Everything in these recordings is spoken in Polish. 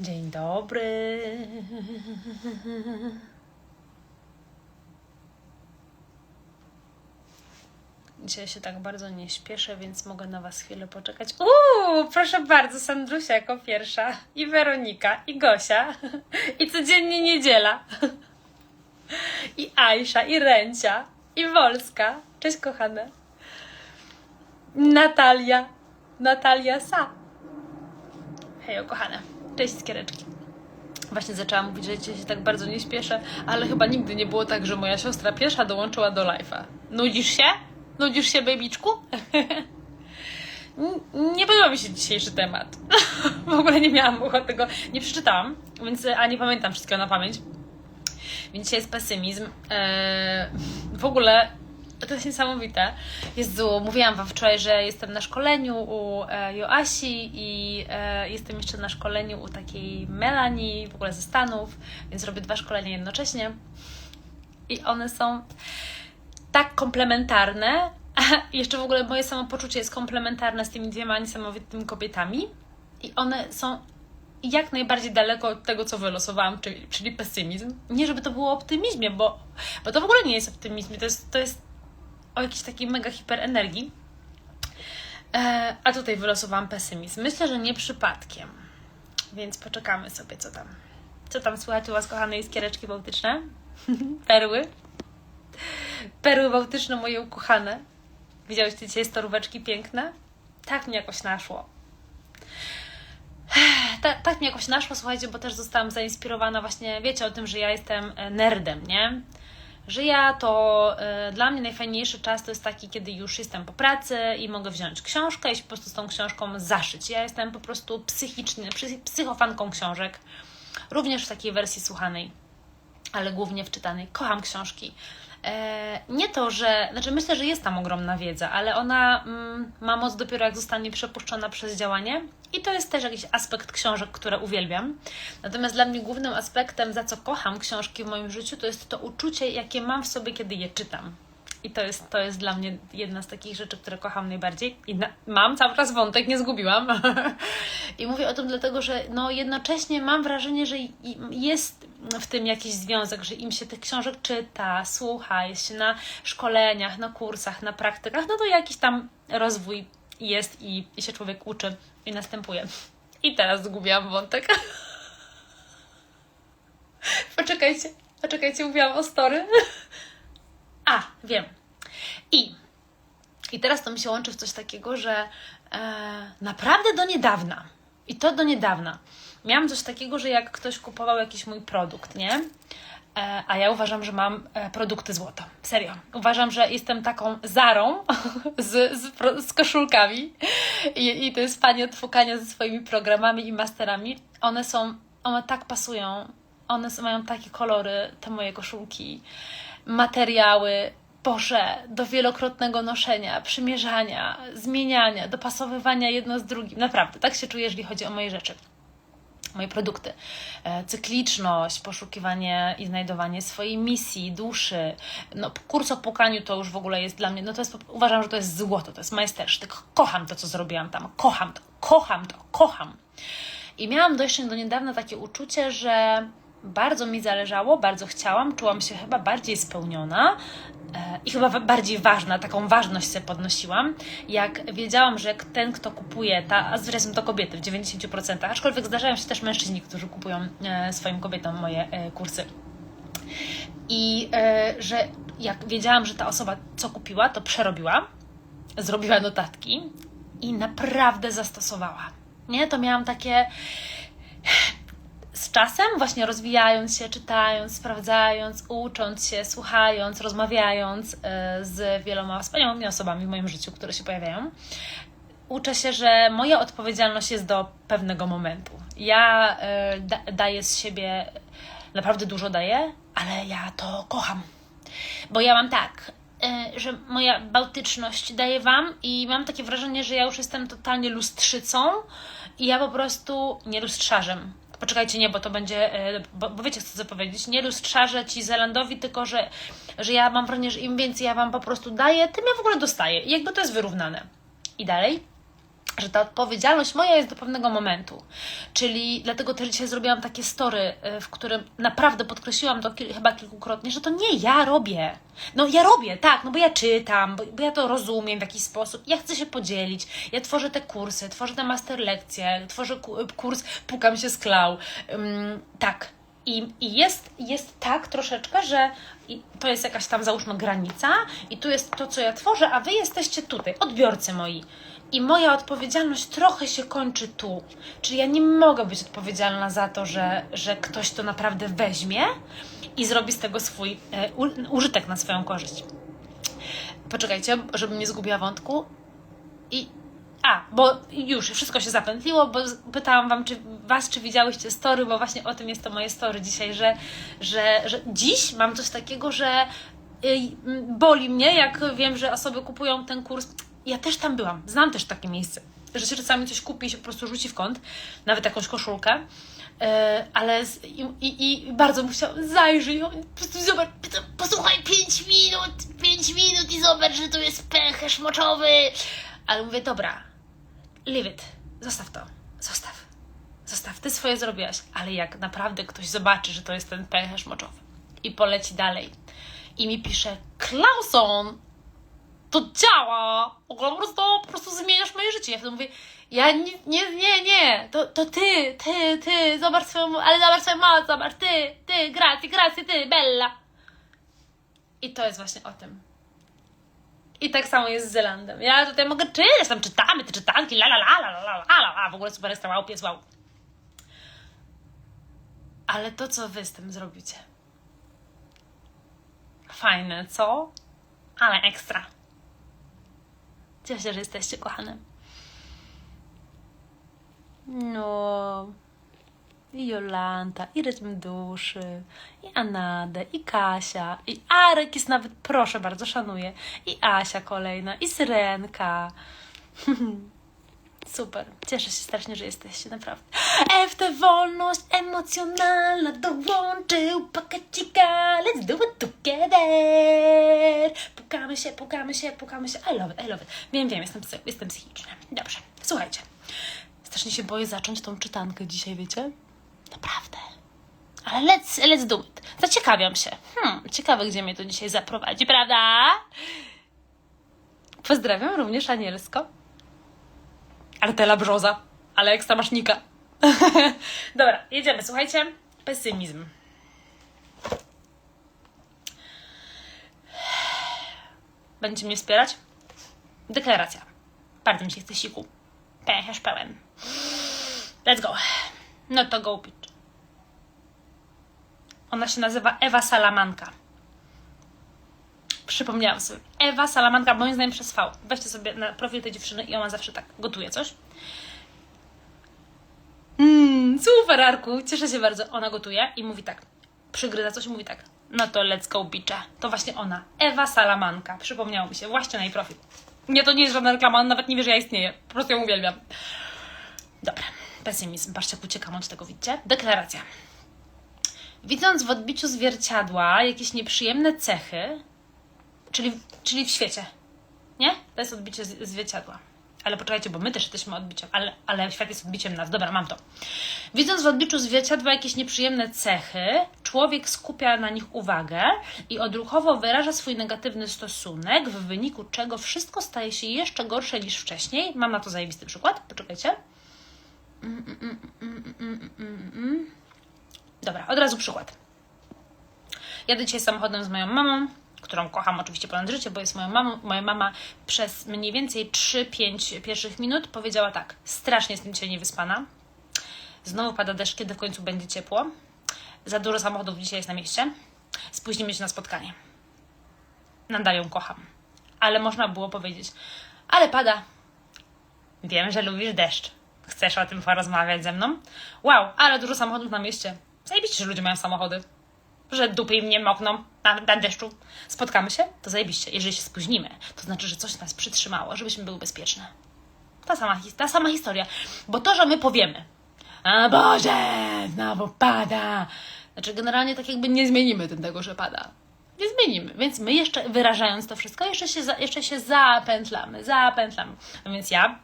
Dzień dobry. Dzisiaj się tak bardzo nie śpieszę, więc mogę na Was chwilę poczekać. Uuu, proszę bardzo, Sandrusia jako pierwsza, i Weronika, i Gosia, i codziennie niedziela, i Aisza, i Ręcia, i Wolska. Cześć kochane. Natalia, Natalia Sa. Hej, kochane. Cześć, skiereczki. Właśnie zaczęłam mówić, że dzisiaj się tak bardzo nie śpieszę, ale chyba nigdy nie było tak, że moja siostra pierwsza dołączyła do live'a. Nudzisz się? Nudzisz się, babiczku? Nie podoba mi się dzisiejszy temat. w ogóle nie miałam ochoty go, nie przeczytałam, więc a nie pamiętam wszystkiego na pamięć. Więc dzisiaj jest pesymizm. Eee, w ogóle to jest niesamowite. Jezu, mówiłam Wam wczoraj, że jestem na szkoleniu u e, Joasi i e, jestem jeszcze na szkoleniu u takiej Melanie, w ogóle ze Stanów, więc robię dwa szkolenia jednocześnie. I one są tak komplementarne. I jeszcze w ogóle moje samopoczucie jest komplementarne z tymi dwiema niesamowitymi kobietami. I one są jak najbardziej daleko od tego, co wylosowałam, czyli, czyli pesymizm. Nie, żeby to było o optymizm, bo, bo to w ogóle nie jest optymizm, to jest, to jest o jakiejś takiej mega hiperenergii. E, a tutaj wylosowałam pesymizm. Myślę, że nie przypadkiem. Więc poczekamy sobie, co tam. Co tam słychać u Was, kochane iskiereczki bałtyczne? Perły? Perły bałtyczne moje ukochane. Widziałyście dzisiaj storóweczki piękne? Tak mi jakoś naszło. Ta, tak mi jakoś naszło, słuchajcie, bo też zostałam zainspirowana właśnie, wiecie o tym, że ja jestem e, nerdem, nie? Że ja to e, dla mnie najfajniejszy czas to jest taki, kiedy już jestem po pracy i mogę wziąć książkę i się po prostu z tą książką zaszyć. Ja jestem po prostu psychiczny, psy, psychofanką książek, również w takiej wersji słuchanej, ale głównie w czytanej. Kocham książki. E, nie to, że. Znaczy, myślę, że jest tam ogromna wiedza, ale ona mm, ma moc dopiero jak zostanie przepuszczona przez działanie. I to jest też jakiś aspekt książek, które uwielbiam. Natomiast dla mnie głównym aspektem, za co kocham książki w moim życiu, to jest to uczucie, jakie mam w sobie, kiedy je czytam. I to jest, to jest dla mnie jedna z takich rzeczy, które kocham najbardziej. I na, mam cały czas wątek, nie zgubiłam. I mówię o tym dlatego, że no jednocześnie mam wrażenie, że jest w tym jakiś związek, że im się tych książek czyta, słucha, jest się na szkoleniach, na kursach, na praktykach, no to jakiś tam rozwój jest i, i się człowiek uczy i następuje. I teraz zgubiłam wątek. Poczekajcie, poczekajcie, mówiłam o story. A, wiem. I, I teraz to mi się łączy w coś takiego, że e, naprawdę do niedawna, i to do niedawna, miałam coś takiego, że jak ktoś kupował jakiś mój produkt, nie? E, a ja uważam, że mam e, produkty złoto. Serio. Uważam, że jestem taką zarą z, z, z koszulkami I, i to jest pani od fukania ze swoimi programami i masterami. One są, one tak pasują, one s- mają takie kolory, te moje koszulki, materiały. Boże, do wielokrotnego noszenia, przymierzania, zmieniania, dopasowywania jedno z drugim. Naprawdę, tak się czuję, jeżeli chodzi o moje rzeczy moje produkty. E, Cykliczność, poszukiwanie i znajdowanie swojej misji, duszy. No, kurs o pukaniu to już w ogóle jest dla mnie, no to jest, uważam, że to jest złoto, to jest majstersztyk. Kocham to, co zrobiłam tam. Kocham to, kocham to, kocham. I miałam do jeszcze do niedawna takie uczucie, że bardzo mi zależało, bardzo chciałam, czułam się chyba bardziej spełniona e, i chyba bardziej ważna, taką ważność sobie podnosiłam, jak wiedziałam, że ten, kto kupuje, ta, a zresztą to kobiety w 90%, aczkolwiek zdarzają się też mężczyźni, którzy kupują e, swoim kobietom moje e, kursy. I że jak wiedziałam, że ta osoba, co kupiła, to przerobiła, zrobiła notatki i naprawdę zastosowała. Nie, to miałam takie z czasem, właśnie rozwijając się, czytając, sprawdzając, ucząc się, słuchając, rozmawiając e, z wieloma wspaniałymi osobami w moim życiu, które się pojawiają, uczę się, że moja odpowiedzialność jest do pewnego momentu. Ja e, da, daję z siebie, naprawdę dużo daję, ale ja to kocham. Bo ja mam tak, e, że moja bałtyczność daje Wam i mam takie wrażenie, że ja już jestem totalnie lustrzycą i ja po prostu nie lustrzarzem. Poczekajcie, nie, bo to będzie, e, bo, bo wiecie, co chcę powiedzieć. Nie lustrzarzę Ci Zelandowi, tylko że, że ja mam wrażenie, że im więcej ja Wam po prostu daję, tym ja w ogóle dostaję. I jakby to jest wyrównane. I dalej. Że ta odpowiedzialność moja jest do pewnego momentu. Czyli dlatego też dzisiaj zrobiłam takie story, y, w którym naprawdę podkreśliłam to kil, chyba kilkukrotnie, że to nie ja robię. No ja robię, tak, no bo ja czytam, bo, bo ja to rozumiem w jakiś sposób, ja chcę się podzielić, ja tworzę te kursy, tworzę te master lekcje, tworzę ku, kurs Pukam się z klau. Ym, tak, i, I jest, jest tak troszeczkę, że to jest jakaś tam, załóżmy, granica, i tu jest to, co ja tworzę, a wy jesteście tutaj, odbiorcy moi. I moja odpowiedzialność trochę się kończy tu. Czyli ja nie mogę być odpowiedzialna za to, że, że ktoś to naprawdę weźmie i zrobi z tego swój e, użytek na swoją korzyść. Poczekajcie, żebym nie zgubiła wątku. I a, bo już wszystko się zapętliło, bo pytałam wam, czy was, czy widziałyście story, bo właśnie o tym jest to moje story dzisiaj, że, że, że dziś mam coś takiego, że boli mnie, jak wiem, że osoby kupują ten kurs. Ja też tam byłam, znam też takie miejsce, że się czasami coś kupi i się po prostu rzuci w kąt, nawet jakąś koszulkę, e, ale z, i, i, i, bardzo musiałam zajrzeć, po prostu zobacz, posłuchaj 5 minut, 5 minut i zobacz, że to jest pęcherz moczowy. Ale mówię, dobra, leave it, zostaw to, zostaw, zostaw, ty swoje zrobiłaś, ale jak naprawdę ktoś zobaczy, że to jest ten pęcherz moczowy i poleci dalej i mi pisze, Klauson, to działa, po prostu, po prostu zmieniasz moje życie. Ja wtedy mówię, ja nie, nie, nie, nie, to, to ty, ty, ty, zobacz swoją, ale zobacz swoją moc, zobacz, ty, ty, grazie, grazie, ty, bella. I to jest właśnie o tym. I tak samo jest z Zelandem. Ja tutaj mogę czytać, tam czytamy te czytanki, la la la la la la la a w ogóle super jest wow, pies wow. Ale to, co wy z tym zrobicie. Fajne, co? Ale ekstra. Cieszę się, że jesteście kochane. No i Jolanta, i Rytm Duszy, i Anadę, i Kasia, i Arek jest nawet, proszę bardzo, szanuję, i Asia kolejna, i Syrenka. Super, cieszę się strasznie, że jesteście, naprawdę. FT Wolność Emocjonalna dołączył pakacika, let's do it together. Pukamy się, pukamy się, pukamy się, I love it, I love it. Wiem, wiem, jestem, jestem psychiczna. Dobrze, słuchajcie. Strasznie się boję zacząć tą czytankę dzisiaj, wiecie? Naprawdę. Ale let's, let's do it. Zaciekawiam się. Hmm, ciekawe, gdzie mnie to dzisiaj zaprowadzi, prawda? Pozdrawiam również anielsko. Artela Brzoza, ale ekstra masznika. Dobra, jedziemy. Słuchajcie, pesymizm. Będziecie mnie wspierać? Deklaracja. Bardzo mi się chce siku. Pęcherz pełen. Let's go. No to go pitch. Ona się nazywa Ewa Salamanka. Przypomniałam sobie. Ewa Salamanka, moim zdaniem przez V. Weźcie sobie na profil tej dziewczyny i ona zawsze tak gotuje coś. Mmm, super, Arku, cieszę się bardzo. Ona gotuje i mówi tak, przygryza coś i mówi tak, no to let's go, bicze. To właśnie ona, Ewa Salamanka. Przypomniało mi się, właśnie na jej profil. Nie, to nie jest żadna reklama, on nawet nie wie, że ja istnieję. Po prostu ją uwielbiam. Dobra, pesymizm. Patrzcie, jak uciekam od tego, widzicie? Deklaracja. Widząc w odbiciu zwierciadła jakieś nieprzyjemne cechy, czyli, czyli w świecie, nie? To jest odbicie zwierciadła. Ale poczekajcie, bo my też jesteśmy odbiciem, ale, ale świat jest odbiciem nas. Dobra, mam to. Widząc w odbiczu zwierciadła jakieś nieprzyjemne cechy, człowiek skupia na nich uwagę i odruchowo wyraża swój negatywny stosunek, w wyniku czego wszystko staje się jeszcze gorsze niż wcześniej. Mam na to zajebisty przykład. Poczekajcie. Dobra, od razu przykład. Jadę dzisiaj samochodem z moją mamą którą kocham oczywiście ponad życie, bo jest moją mamą. Moja mama przez mniej więcej 3-5 pierwszych minut powiedziała tak: strasznie jestem dzisiaj niewyspana. Znowu pada deszcz, kiedy w końcu będzie ciepło. Za dużo samochodów dzisiaj jest na mieście. Spóźnimy się na spotkanie. Nadal ją kocham. Ale można było powiedzieć: Ale pada. Wiem, że lubisz deszcz. Chcesz o tym porozmawiać ze mną? Wow, ale dużo samochodów na mieście. Zajebiście, że ludzie mają samochody że dupy im nie mokną na, na deszczu. Spotkamy się? To zajebiście. Jeżeli się spóźnimy, to znaczy, że coś nas przytrzymało, żebyśmy były bezpieczne. Ta sama, ta sama historia. Bo to, że my powiemy, a Boże, znowu pada. Znaczy, generalnie tak jakby nie zmienimy tego, że pada. Nie zmienimy. Więc my jeszcze, wyrażając to wszystko, jeszcze się, za, jeszcze się zapętlamy, zapętlamy. No więc ja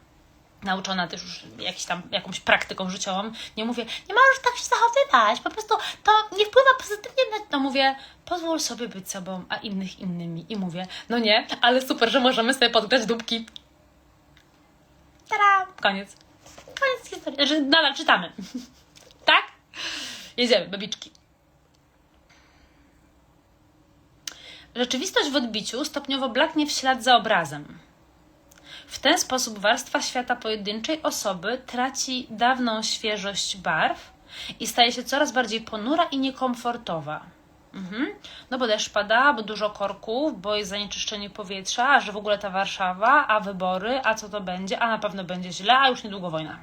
nauczona też już jakiś tam, jakąś praktyką życiową, nie mówię, nie możesz tak się zachowywać, po prostu to nie wpływa pozytywnie to. Mówię, pozwól sobie być sobą, a innych innymi. I mówię, no nie, ale super, że możemy sobie podgrać dupki. Tada! Koniec. Koniec historii. Że nadal czytamy. tak? Jedziemy, babiczki. Rzeczywistość w odbiciu stopniowo blaknie w ślad za obrazem. W ten sposób warstwa świata pojedynczej osoby traci dawną świeżość barw i staje się coraz bardziej ponura i niekomfortowa. Mhm. No bo deszcz pada, bo dużo korków, bo jest zanieczyszczenie powietrza, a że w ogóle ta Warszawa, a wybory, a co to będzie, a na pewno będzie źle, a już niedługo wojna.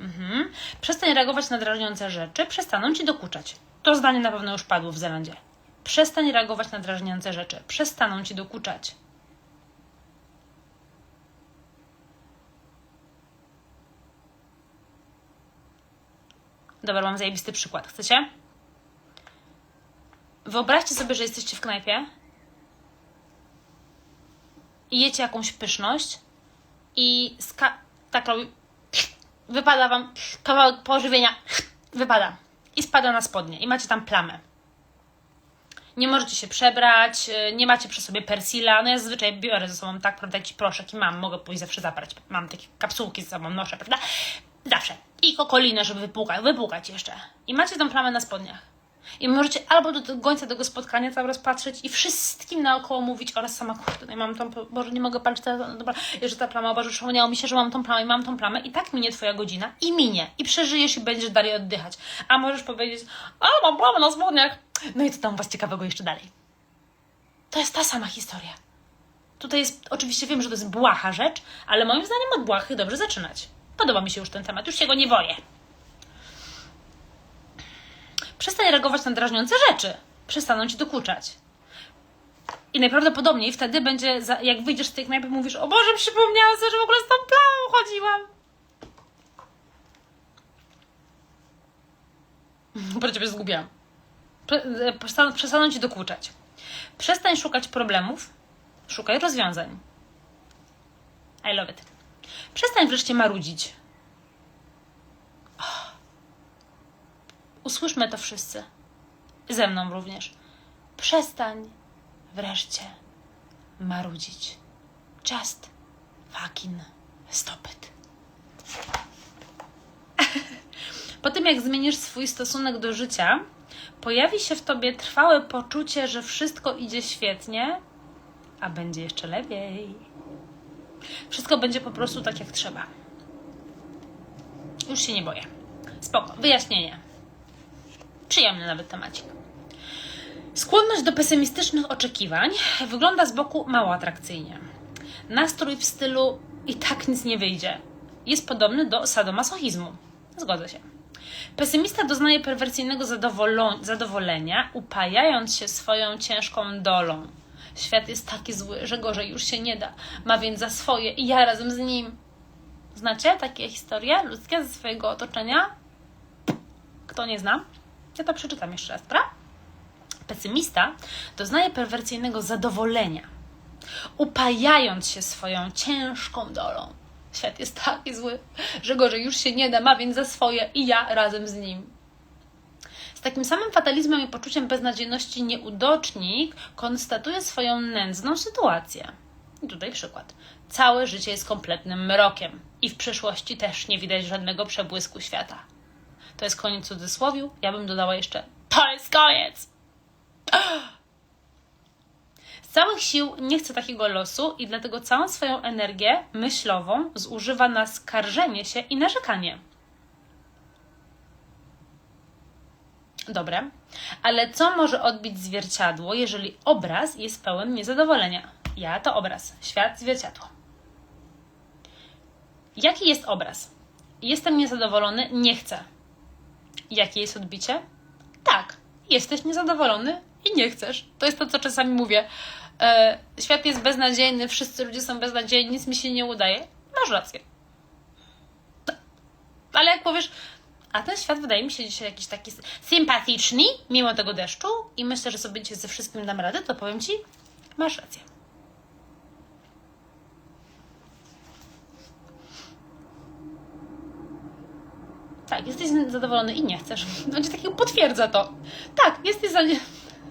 Mhm. Przestań reagować na drażniące rzeczy, przestaną ci dokuczać. To zdanie na pewno już padło w Zelandzie. Przestań reagować na drażniące rzeczy, przestaną ci dokuczać. Dobra, mam zajebisty przykład. Chcecie? Wyobraźcie sobie, że jesteście w knajpie i jecie jakąś pyszność i ska- tak robi, wypada wam kawałek pożywienia, wypada i spada na spodnie i macie tam plamę. Nie możecie się przebrać, y, nie macie przy sobie persila. No ja zazwyczaj biorę ze sobą, tak, prawda, jakiś proszek i mam, mogę pójść zawsze zabrać. Mam takie kapsułki ze sobą, noszę, prawda? Zawsze. I kokolinę, żeby wypłukać, wypłukać jeszcze. I macie tą plamę na spodniach. I możecie albo do tego końca tego spotkania cały raz patrzeć i wszystkim naokoło mówić oraz sama, kurde, no mam tą, Boże, nie mogę patrzeć, ta, dobra, że ta plama, Boże, przypomniało mi się, że mam tą plamę i mam tą plamę i tak minie Twoja godzina i minie i przeżyjesz i będziesz dalej oddychać. A możesz powiedzieć, a mam plamę na spodniach. No i co tam Was ciekawego jeszcze dalej? To jest ta sama historia. Tutaj jest, oczywiście wiem, że to jest błaha rzecz, ale moim zdaniem od błachy dobrze zaczynać. Podoba mi się już ten temat, już się go nie boję. Przestań reagować na drażniące rzeczy. Przestaną ci dokuczać. I najprawdopodobniej wtedy będzie, za, jak wyjdziesz z tej knajpy, mówisz: O Boże, przypomniałam sobie, że w ogóle z tą plamą chodziłam. Bo ciebie zgubiłam. E, przestaną ci dokuczać. Przestań szukać problemów, szukaj rozwiązań. I love it. Przestań wreszcie marudzić. Usłyszmy to wszyscy. Ze mną również. Przestań wreszcie marudzić. Just fucking stop it. Po tym, jak zmienisz swój stosunek do życia, pojawi się w tobie trwałe poczucie, że wszystko idzie świetnie, a będzie jeszcze lepiej. Wszystko będzie po prostu tak, jak trzeba. Już się nie boję. Spoko. Wyjaśnienie. Przyjemny nawet temacik. Skłonność do pesymistycznych oczekiwań wygląda z boku mało atrakcyjnie. Nastrój w stylu i tak nic nie wyjdzie jest podobny do sadomasochizmu. Zgodzę się. Pesymista doznaje perwersyjnego zadowolenia, upajając się swoją ciężką dolą. Świat jest taki zły, że gorzej już się nie da. Ma więc za swoje i ja razem z nim. Znacie takie historie ludzkie ze swojego otoczenia? Kto nie zna? Ja to przeczytam jeszcze raz, dobra? Pesymista doznaje perwersyjnego zadowolenia, upajając się swoją ciężką dolą. Świat jest taki zły, że gorzej już się nie da, ma więc za swoje i ja razem z nim. Z takim samym fatalizmem i poczuciem beznadziejności nieudocznik konstatuje swoją nędzną sytuację. I tutaj przykład. Całe życie jest kompletnym mrokiem i w przyszłości też nie widać żadnego przebłysku świata. To jest koniec cudzysłowiu. Ja bym dodała jeszcze: To jest koniec! Z całych sił nie chce takiego losu i dlatego całą swoją energię myślową zużywa na skarżenie się i narzekanie. Dobre, ale co może odbić zwierciadło, jeżeli obraz jest pełen niezadowolenia? Ja to obraz, świat zwierciadło. Jaki jest obraz? Jestem niezadowolony, nie chcę. Jakie jest odbicie? Tak, jesteś niezadowolony i nie chcesz. To jest to, co czasami mówię. E, świat jest beznadziejny, wszyscy ludzie są beznadziejni, nic mi się nie udaje. Masz rację. Ale jak powiesz, a ten świat wydaje mi się dzisiaj jakiś taki sympatyczny, mimo tego deszczu, i myślę, że sobie dzisiaj ze wszystkim dam radę, to powiem ci, masz rację. Niezadowolony i nie chcesz. On ci takiego potwierdza to. Tak, jesteś za.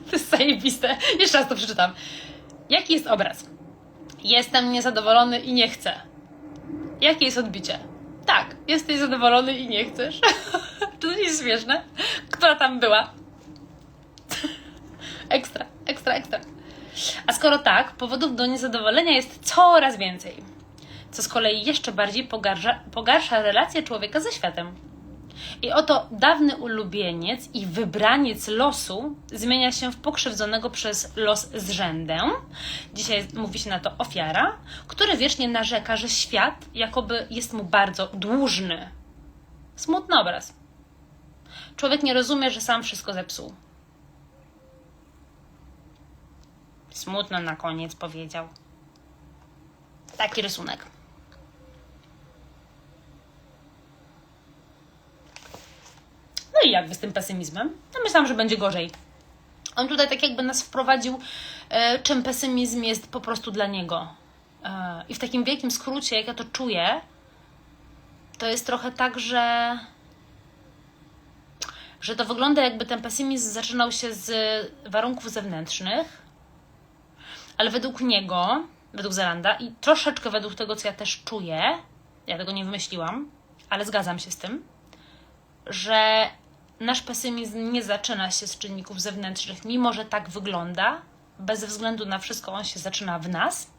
To jest zajebiste. Jeszcze raz to przeczytam. Jaki jest obraz? Jestem niezadowolony i nie chcę. Jakie jest odbicie? Tak, jesteś zadowolony i nie chcesz. Czy to nie jest śmieszne? Która tam była? ekstra, ekstra, ekstra. A skoro tak, powodów do niezadowolenia jest coraz więcej, co z kolei jeszcze bardziej pogarsza, pogarsza relację człowieka ze światem. I oto dawny ulubieniec i wybraniec losu zmienia się w pokrzywdzonego przez los zrzędę. Dzisiaj mówi się na to ofiara, który wiecznie narzeka, że świat jakoby jest mu bardzo dłużny. Smutny obraz. Człowiek nie rozumie, że sam wszystko zepsuł. Smutno na koniec powiedział. Taki rysunek. No i jakby z tym pesymizmem? No myślałam, że będzie gorzej. On tutaj tak jakby nas wprowadził, e, czym pesymizm jest po prostu dla niego. E, I w takim wielkim skrócie, jak ja to czuję, to jest trochę tak, że że to wygląda jakby ten pesymizm zaczynał się z warunków zewnętrznych, ale według niego, według Zelanda i troszeczkę według tego, co ja też czuję, ja tego nie wymyśliłam, ale zgadzam się z tym, że nasz pesymizm nie zaczyna się z czynników zewnętrznych, mimo że tak wygląda, bez względu na wszystko, on się zaczyna w nas,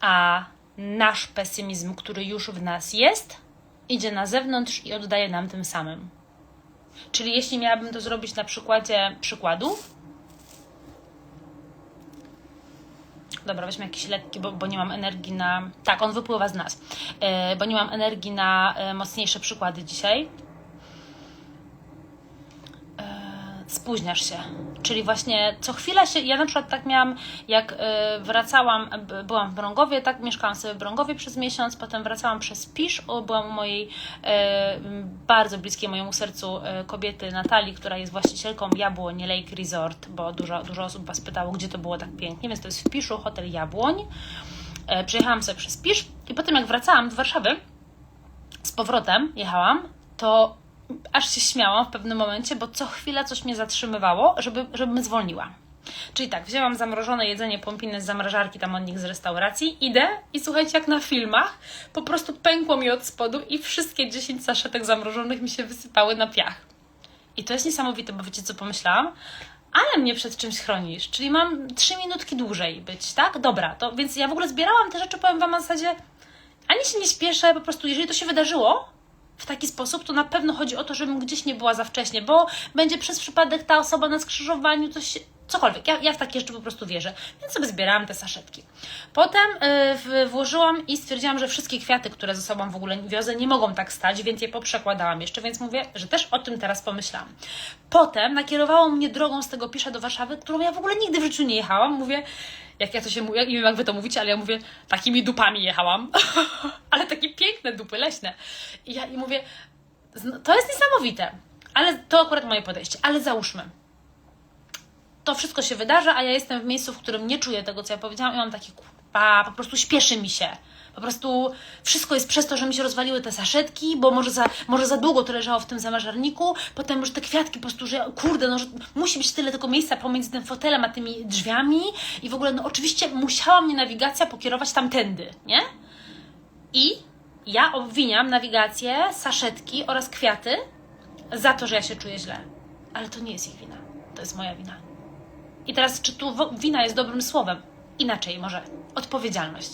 a nasz pesymizm, który już w nas jest, idzie na zewnątrz i oddaje nam tym samym. Czyli jeśli miałabym to zrobić na przykładzie przykładu, Dobra, weźmy jakiś lekki, bo, bo nie mam energii na. Tak, on wypływa z nas, yy, bo nie mam energii na yy, mocniejsze przykłady dzisiaj. Yy, spóźniasz się. Czyli właśnie co chwila się. Ja na przykład tak miałam, jak wracałam, byłam w Brągowie, tak, mieszkałam sobie w Brągowie przez miesiąc, potem wracałam przez Pisz, byłam u mojej bardzo bliskiej mojemu sercu kobiety Natalii, która jest właścicielką Jabłoń Lake Resort, bo dużo, dużo osób Was pytało, gdzie to było tak pięknie, więc to jest w Piszu, hotel Jabłoń. Przejechałam sobie przez Pisz i potem jak wracałam do Warszawy, z powrotem jechałam, to aż się śmiałam w pewnym momencie, bo co chwila coś mnie zatrzymywało, żeby, żebym zwolniła. Czyli tak, wzięłam zamrożone jedzenie pompiny z zamrażarki, tam od nich z restauracji, idę i słuchajcie, jak na filmach, po prostu pękło mi od spodu i wszystkie 10 saszetek zamrożonych mi się wysypały na piach. I to jest niesamowite, bo wiecie co pomyślałam? Ale mnie przed czymś chronisz, czyli mam 3 minutki dłużej być, tak? Dobra, to więc ja w ogóle zbierałam te rzeczy, powiem Wam na zasadzie, ani się nie śpieszę, po prostu jeżeli to się wydarzyło, w taki sposób, to na pewno chodzi o to, żebym gdzieś nie była za wcześnie, bo będzie przez przypadek ta osoba na skrzyżowaniu coś, cokolwiek. Ja, ja w takie rzeczy po prostu wierzę, więc sobie zbierałam te saszetki. Potem yy, włożyłam i stwierdziłam, że wszystkie kwiaty, które ze sobą w ogóle wiozę, nie mogą tak stać, więc je poprzekładałam jeszcze, więc mówię, że też o tym teraz pomyślałam. Potem nakierowało mnie drogą z tego Pisza do Warszawy, którą ja w ogóle nigdy w życiu nie jechałam. Mówię, jak ja to się mówię, nie wiem jak wy to mówicie, ale ja mówię, takimi dupami jechałam, ale takie piękne dupy leśne. I ja i mówię, to jest niesamowite, ale to akurat moje podejście, ale załóżmy, to wszystko się wydarza, a ja jestem w miejscu, w którym nie czuję tego, co ja powiedziałam i mam takie, kurwa, po prostu śpieszy mi się. Po prostu wszystko jest przez to, że mi się rozwaliły te saszetki, bo może za, może za długo to leżało w tym zamrażarniku, potem już te kwiatki po prostu, że kurde, no że musi być tyle tego miejsca pomiędzy tym fotelem a tymi drzwiami i w ogóle, no oczywiście musiała mnie nawigacja pokierować tamtędy, nie? I ja obwiniam nawigację, saszetki oraz kwiaty za to, że ja się czuję źle. Ale to nie jest ich wina. To jest moja wina. I teraz, czy tu wina jest dobrym słowem? Inaczej może. Odpowiedzialność.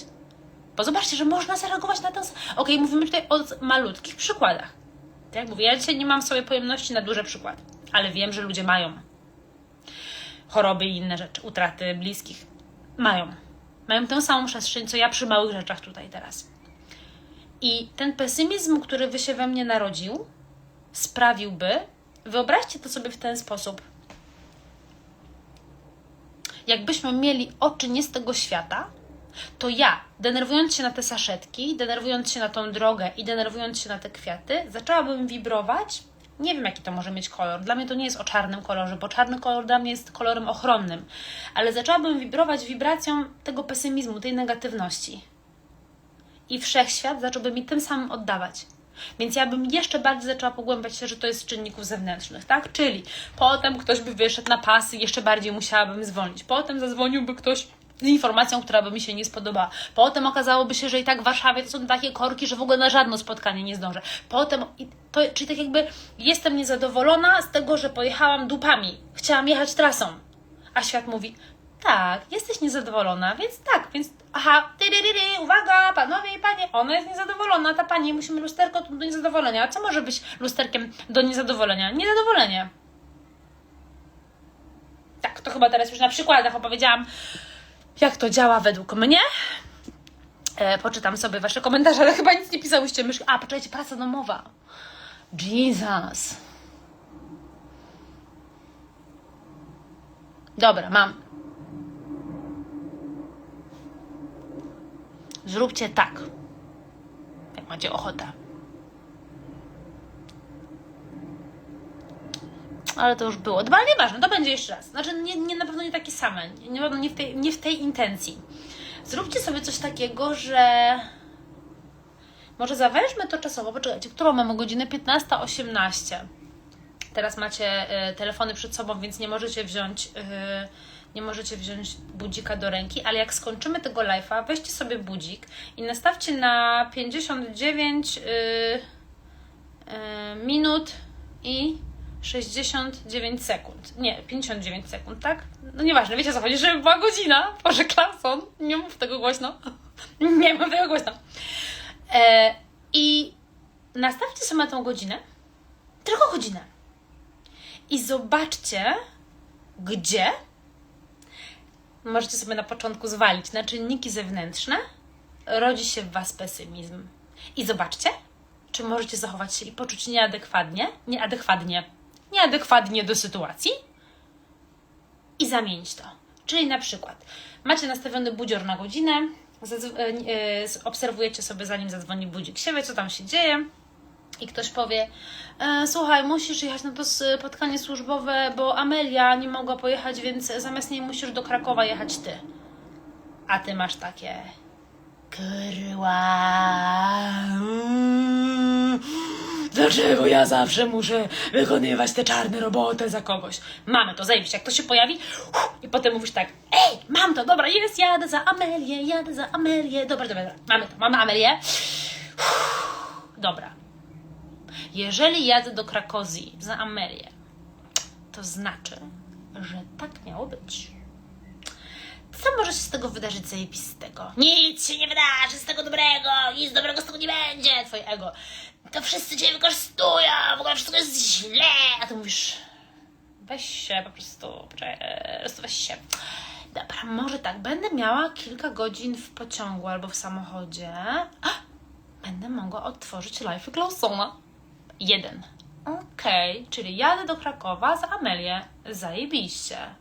Bo zobaczcie, że można zareagować na ten. Ok, mówimy tutaj o malutkich przykładach. Tak jak mówię, ja dzisiaj nie mam sobie pojemności na duże przykłady, ale wiem, że ludzie mają choroby i inne rzeczy, utraty bliskich. Mają. Mają tę samą przestrzeń, co ja przy małych rzeczach tutaj teraz. I ten pesymizm, który by się we mnie narodził, sprawiłby, wyobraźcie to sobie w ten sposób. Jakbyśmy mieli oczy nie z tego świata, to ja, denerwując się na te saszetki, denerwując się na tą drogę i denerwując się na te kwiaty, zaczęłabym wibrować. Nie wiem, jaki to może mieć kolor. Dla mnie to nie jest o czarnym kolorze, bo czarny kolor dla mnie jest kolorem ochronnym. Ale zaczęłabym wibrować wibracją tego pesymizmu, tej negatywności. I wszechświat zacząłby mi tym samym oddawać. Więc ja bym jeszcze bardziej zaczęła pogłębiać się, że to jest z czynników zewnętrznych, tak? Czyli potem ktoś by wyszedł na pasy, jeszcze bardziej musiałabym zwolnić. Potem zadzwoniłby ktoś z informacją, która by mi się nie spodobała. Potem okazałoby się, że i tak w Warszawie to są takie korki, że w ogóle na żadne spotkanie nie zdążę. Potem, to, czyli tak jakby jestem niezadowolona z tego, że pojechałam dupami. Chciałam jechać trasą. A świat mówi, tak, jesteś niezadowolona, więc tak, więc aha, tyryryry, uwaga, panowie i panie, ona jest niezadowolona, ta pani, musimy lusterko do niezadowolenia. A co może być lusterkiem do niezadowolenia? Niezadowolenie. Tak, to chyba teraz już na przykładach opowiedziałam, jak to działa według mnie. E, poczytam sobie wasze komentarze, ale chyba nic nie pisałyście. Mysz... A, poczekajcie, praca domowa. Jesus. Dobra, mam. Zróbcie tak, jak macie ochotę. Ale to już było. Ale nieważne, to będzie jeszcze raz. Znaczy, nie, nie, na pewno nie takie same. Nie, na pewno nie w, tej, nie w tej intencji. Zróbcie sobie coś takiego, że. Może zawężmy to czasowo. Poczekajcie, którą mamy godzinę? 15.18. Teraz macie y, telefony przed sobą, więc nie możecie wziąć. Y, nie możecie wziąć budzika do ręki, ale jak skończymy tego live'a, weźcie sobie budzik i nastawcie na 59 y, y, minut i 69 sekund. Nie, 59 sekund, tak? No nieważne, wiecie o co chodzi, żeby była godzina. Boże, Klason, nie mów tego głośno. Nie mów tego głośno. E, I nastawcie sobie na tą godzinę, tylko godzinę. I zobaczcie, gdzie możecie sobie na początku zwalić na czynniki zewnętrzne, rodzi się w Was pesymizm. I zobaczcie, czy możecie zachować się i poczuć nieadekwatnie, nieadekwatnie, nieadekwatnie do sytuacji i zamienić to. Czyli na przykład macie nastawiony budzior na godzinę, e, e, obserwujecie sobie zanim zadzwoni budzik siebie, co tam się dzieje i ktoś powie e, słuchaj, musisz jechać na to spotkanie służbowe, bo Amelia nie mogła pojechać, więc zamiast niej musisz do Krakowa jechać ty. A ty masz takie Kurwa. mm, Dlaczego ja zawsze muszę wykonywać te czarne roboty za kogoś? Mamy to, zajebiście. Jak to się pojawi uff, i potem mówisz tak, ej, mam to, dobra, jest, jadę za Amelię, jadę za Amelię. Dobra, dobra, dobra. mamy to, mamy Amelię. Uff, Dobra. Jeżeli jadę do Krakozji za Amelię, to znaczy, że tak miało być. Co może się z tego wydarzyć zajebistego? Nic się nie wydarzy z tego dobrego, nic dobrego z tego nie będzie, twoje ego. To wszyscy cię wykorzystują, w ogóle wszystko jest źle. A ty mówisz, weź się po prostu, po prostu weź się. Dobra, może tak, będę miała kilka godzin w pociągu albo w samochodzie. A, będę mogła odtworzyć live Clausona. Jeden. Okej, czyli jadę do Krakowa za Amelię. Zajebiście.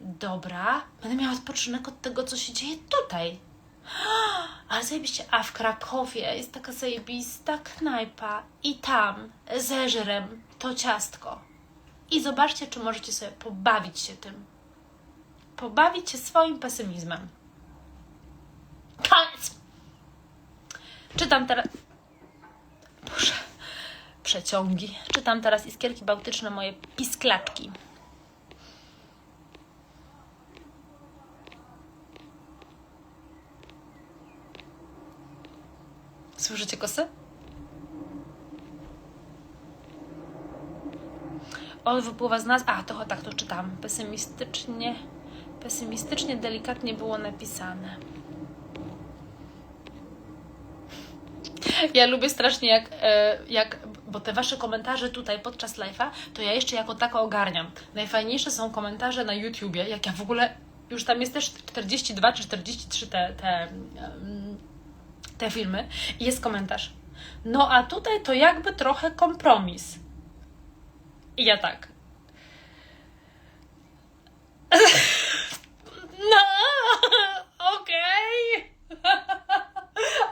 Dobra, będę miała odpoczynek od tego, co się dzieje tutaj. Ale zajebiście, a w Krakowie jest taka zajebista knajpa i tam zeżrem to ciastko. I zobaczcie, czy możecie sobie pobawić się tym. Pobawić się swoim pesymizmem. Koniec! Czytam teraz... Boże, przeciągi. Czytam teraz Iskierki Bałtyczne, moje pisklaczki. Słyszycie kosy? On wypływa z nas. A, to tak to czytam. Pesymistycznie, pesymistycznie, delikatnie było napisane. Ja lubię strasznie jak, e, jak, bo te wasze komentarze tutaj podczas live'a, to ja jeszcze jako tako ogarniam. Najfajniejsze są komentarze na YouTubie, jak ja w ogóle, już tam jest też 42 czy 43 te, te, te filmy i jest komentarz. No a tutaj to jakby trochę kompromis. I ja tak. No, okej.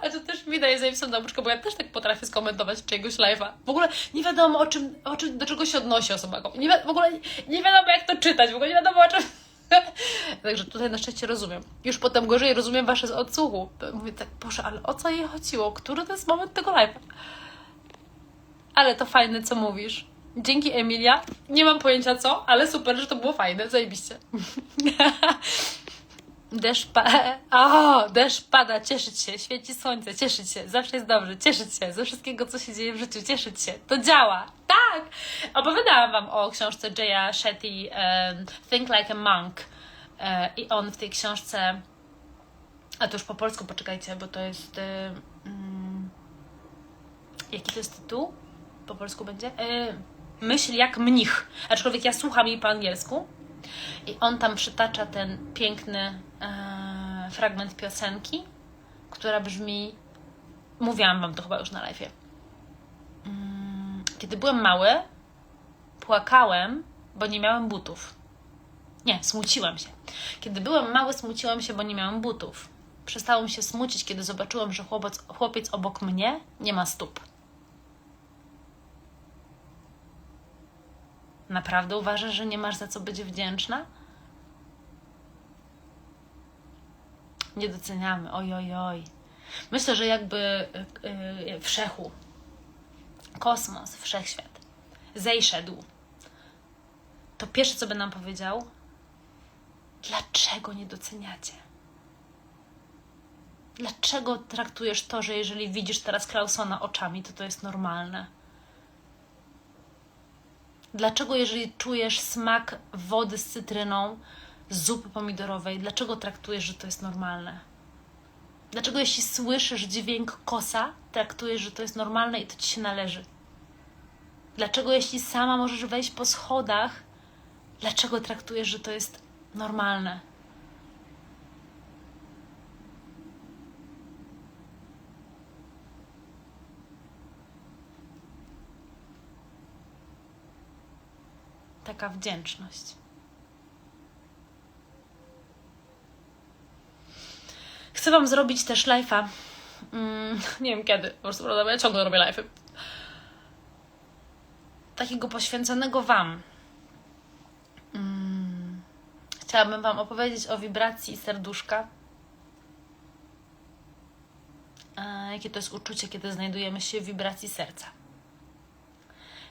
A to też mi daje zajebistą nauczkę, bo ja też tak potrafię skomentować czyjegoś live'a. W ogóle nie wiadomo o czym, o czym, do czego się odnosi osoba. Nie wi- w ogóle nie wiadomo jak to czytać, w ogóle nie wiadomo o czym, Także tutaj na szczęście rozumiem. Już potem gorzej rozumiem wasze z odsłuchu. Mówię tak, Boże, ale o co jej chodziło? Który to jest moment tego live'a? Ale to fajne, co mówisz. Dzięki Emilia. Nie mam pojęcia co, ale super, że to było fajne, zajebiście. Deszcz, pa o, deszcz pada, cieszyć się, świeci słońce, cieszyć się, zawsze jest dobrze, cieszyć się ze wszystkiego, co się dzieje w życiu, cieszyć się. To działa, tak! Opowiadałam Wam o książce Jaya Shetty um, Think Like a Monk e, i on w tej książce, a to już po polsku, poczekajcie, bo to jest, mm, jaki to jest tytuł? Po polsku będzie? E, myśl jak mnich, aczkolwiek ja słucham jej po angielsku i on tam przytacza ten piękny e, fragment piosenki, która brzmi. Mówiłam wam to chyba już na live. Mm, Kiedy byłem mały, płakałem, bo nie miałem butów. Nie, smuciłem się. Kiedy byłem mały, smuciłem się, bo nie miałem butów. Przestałem się smucić, kiedy zobaczyłem, że chłopiec, chłopiec obok mnie nie ma stóp. Naprawdę uważasz, że nie masz za co być wdzięczna? Nie doceniamy, oj, oj, oj. Myślę, że jakby yy, wszechu, kosmos, wszechświat zejszedł, to pierwsze, co by nam powiedział, dlaczego nie doceniacie? Dlaczego traktujesz to, że jeżeli widzisz teraz Klausona oczami, to to jest normalne? Dlaczego, jeżeli czujesz smak wody z cytryną, zupy pomidorowej, dlaczego traktujesz, że to jest normalne? Dlaczego, jeśli słyszysz dźwięk kosa, traktujesz, że to jest normalne i to ci się należy? Dlaczego, jeśli sama możesz wejść po schodach, dlaczego traktujesz, że to jest normalne? Taka wdzięczność. Chcę Wam zrobić też live'a. Mm, nie wiem kiedy, po prostu prawda, ja ciągle robię live'y. Takiego poświęconego Wam. Mm, chciałabym Wam opowiedzieć o wibracji serduszka. A, jakie to jest uczucie, kiedy znajdujemy się w wibracji serca.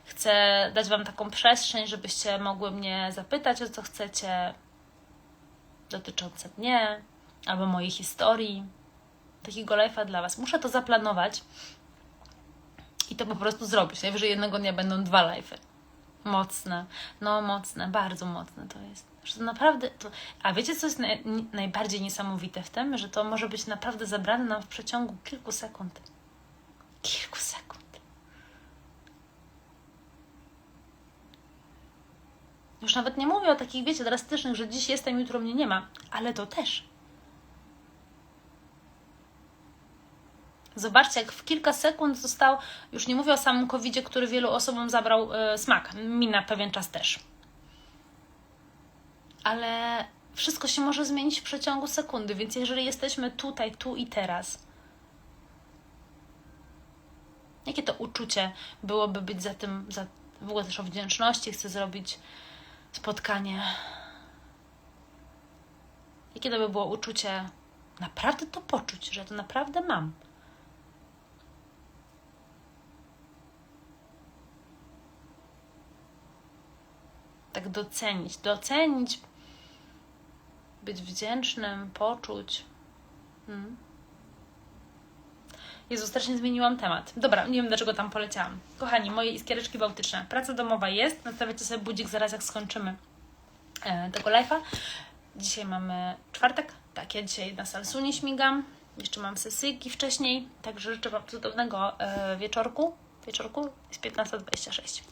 Chcę dać Wam taką przestrzeń, żebyście mogły mnie zapytać o co chcecie dotyczące mnie albo mojej historii. Takiego live'a dla Was. Muszę to zaplanować i to po prostu zrobić. Najwyżej jednego dnia będą dwa live'y. Mocne. No, mocne, bardzo mocne to jest. Że to naprawdę. To... A wiecie, co jest naj... najbardziej niesamowite w tym? Że to może być naprawdę zabrane nam w przeciągu kilku sekund. Kilku sekund. Już nawet nie mówię o takich, wiecie, drastycznych, że dziś jestem, jutro mnie nie ma, ale to też. Zobaczcie, jak w kilka sekund został, już nie mówię o samym covid który wielu osobom zabrał y, smak, mi na pewien czas też. Ale wszystko się może zmienić w przeciągu sekundy, więc jeżeli jesteśmy tutaj, tu i teraz, jakie to uczucie byłoby być za tym, za, w ogóle też o wdzięczności chcę zrobić spotkanie. Jakie to by było uczucie naprawdę to poczuć, że to naprawdę mam. Tak docenić, docenić, być wdzięcznym, poczuć. Hmm. Jezu, strasznie zmieniłam temat. Dobra, nie wiem dlaczego tam poleciałam. Kochani, moje iskiereczki bałtyczne. Praca domowa jest. Nastawiacie sobie budzik zaraz jak skończymy e, tego live'a. Dzisiaj mamy czwartek. Tak, ja dzisiaj na salsunie śmigam. Jeszcze mam sesyjki wcześniej. Także życzę Wam cudownego e, wieczorku. Wieczorku jest 15.26.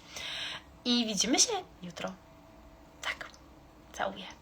I widzimy się jutro. Tak. Całuję.